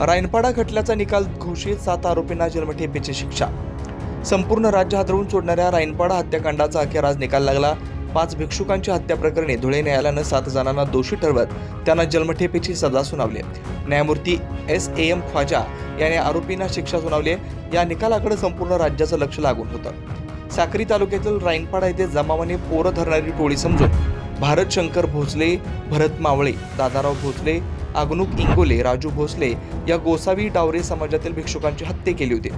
रायनपाडा खटल्याचा निकाल घोषित सात आरोपींना जन्मठेपेची शिक्षा. संपूर्ण राज्य हादरवून सोडणाऱ्या रायनपाडा हत्याकांडाचा अखेर आज निकाल लागला. पाच भिक्षुकांच्या हत्या प्रकरणी धुळे न्यायालयानं सात जणांना दोषी ठरवत त्यांना जन्मठेपेची सजा सुनावली न्यायमूर्ती एस ए एम ख्वाजा याने आरोपींना शिक्षा सुनावली आहे. या निकालाकडे संपूर्ण राज्याचं लक्ष लागून होतं. साक्री तालुक्यातील रायनपाडा येथे जमावाने पोरं धरणारी टोळी समजून भारत शंकर भोसले भरत मावळे दादाराव भोसले आगणूक इंगोले राजू भोसले या गोसावी डावरे समाजातील भिक्षुकांची हत्या केली होती.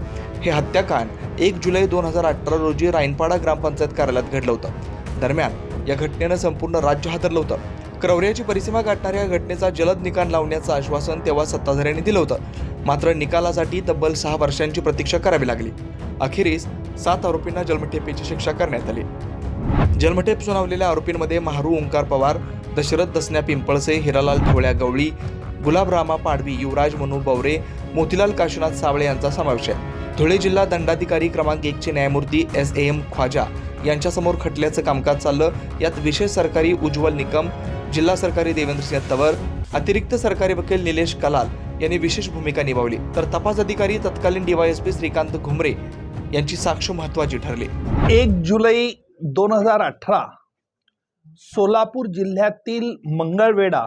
हे हत्याकांड एक जुलै दोन हजार अठरा रोजी रायनपाडा ग्रामपंचायत कार्यालयात घडलं होतं. दरम्यान या घटनेनं संपूर्ण राज्य हादरलं होतं. क्रौर्याची परिसीमा गाठणाऱ्या या घटनेचा जलद निकाल लावण्याचं आश्वासन तेव्हा सत्ताधाऱ्यांनी दिलं होतं. मात्र निकालासाठी तब्बल सहा वर्षांची प्रतीक्षा करावी लागली. अखेरीस सात आरोपींना जन्मठेपेची शिक्षा करण्यात आली. जन्मठेप सुनावलेल्या आरोपींमध्ये महारू ओंकार पवार दशरथ दसण्या पिंपळसे हिरालाल ढोळ्या गवळी गुलाबरामा पाडवी युवराज मनू बवरे मोतीलाल काशीनाथ सावळे यांचा समावेश आहे. धुळे जिल्हा दंडाधिकारी क्रमांक एकचे न्यायमूर्ती एस ए एम ख्वाजा यांच्यासमोर खटल्याचं कामकाज चाललं. यात विशेष सरकारी उज्ज्वल निकम जिल्हा सरकारी देवेंद्रसिंह तवर अतिरिक्त सरकारी वकील निलेश कलाल यांनी विशेष भूमिका निभावली. तर तपास अधिकारी तत्कालीन डीवायएसपी श्रीकांत घुमरे यांची साक्ष महत्वाची ठरली. एक जुलै दोन हजार अठरा सोलापूर जिल्ह्यातील मंगळवेढा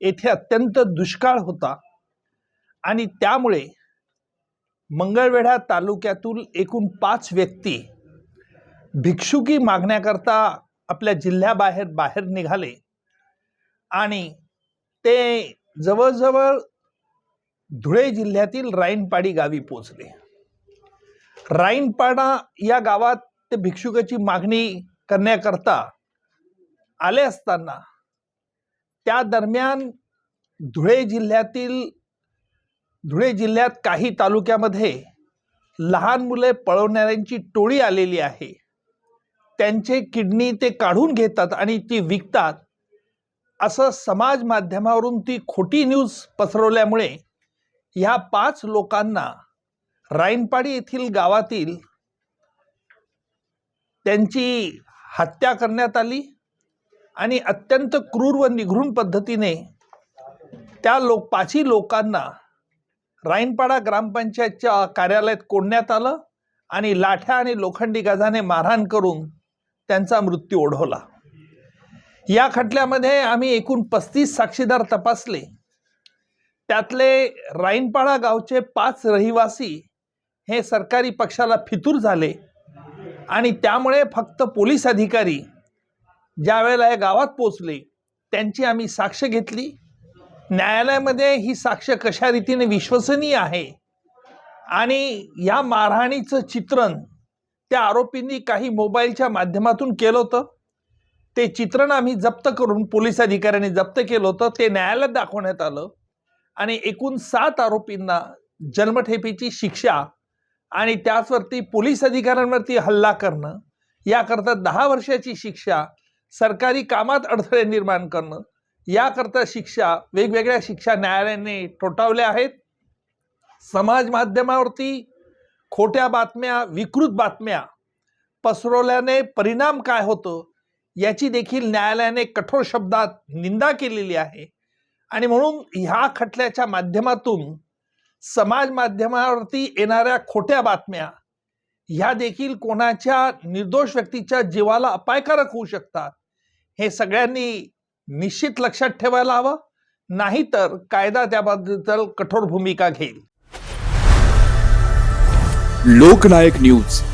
येथे अत्यंत दुष्काळ होता आणि त्यामुळे मंगळवेढा तालुक्यातून एकूण पाच व्यक्ती भिक्षुकी मागण्याकरता आपल्या जिल्ह्याबाहेर बाहेर निघाले आणि ते जवळजवळ धुळे जिल्ह्यातील राईनपाडी गावी पोचले राईनपाडा या गावात ते भिक्षुकाची मागणी करण्याकरता आले असताना त्या दरम्यान धुळे जिल्ह्यातील धुळे जिल्ह्यात काही तालुक्यामध्ये लहान मुले पळवणाऱ्यांची टोळी आलेली आहे. त्यांचे किडनी ते काढून घेतात आणि ती विकतात. असं समाज माध्यमावरून ती खोटी न्यूज पसरवल्यामुळे ह्या पाच लोकांना राईनपाडी येथील गावातील त्यांची हत्या करण्यात आली आणि अत्यंत क्रूर व निघृण पद्धतीने त्या लोक पाचही लोकांना राईनपाडा ग्रामपंचायतच्या कार्यालयात कोंडण्यात आलं आणि लाठ्या आणि लोखंडी गजाने मारहाण करून त्यांचा मृत्यू ओढवला. या खटल्यामध्ये आम्ही एकूण पस्तीस साक्षीदार तपासले. त्यातले राईनपाडा गावचे पाच रहिवासी हे सरकारी पक्षाला फितूर झाले. आणि त्यामुळे फक्त पोलीस अधिकारी ज्या वेळेला या गावात पोचले त्यांची आम्ही साक्ष घेतली. न्यायालयामध्ये ही साक्ष कशा रीतीने विश्वसनीय आहे आणि या मारहाणीचं चित्रण त्या आरोपींनी काही मोबाईलच्या माध्यमातून केलं होतं. ते चित्रण आम्ही जप्त करून पोलीस अधिकाऱ्यांनी जप्त केलं होतं. ते न्यायालयात दाखवण्यात आलं आणि एकूण सात आरोपींना जन्मठेपेची शिक्षा आणि त्याचवरती पोलीस अधिकाऱ्यांवरती हल्ला करणं याकरता दहा वर्षाची शिक्षा सरकारी कामात अडथळे निर्माण करणं याकरता शिक्षा वेगवेगळ्या शिक्षा न्यायालयाने ठोठावल्या आहेत. समाज माध्यमावरती खोट्या बातम्या विकृत बातम्या पसरवल्याने परिणाम काय होतो याची देखील न्यायालयाने कठोर शब्दात निंदा केलेली आहे. आणि म्हणून ह्या खटल्याच्या माध्यमातून समाज माध्यमावरती येणाऱ्या खोट्या बातम्या ह्या देखील कोणाच्या निर्दोष व्यक्तीच्या जीवाला अपायकारक होऊ शकतात. हे सगळ्यांनी निश्चित लक्षात ठेवायला हवं. नाहीतर कायदा त्याबद्दल कठोर भूमिका घेईल. लोकनायक न्यूज.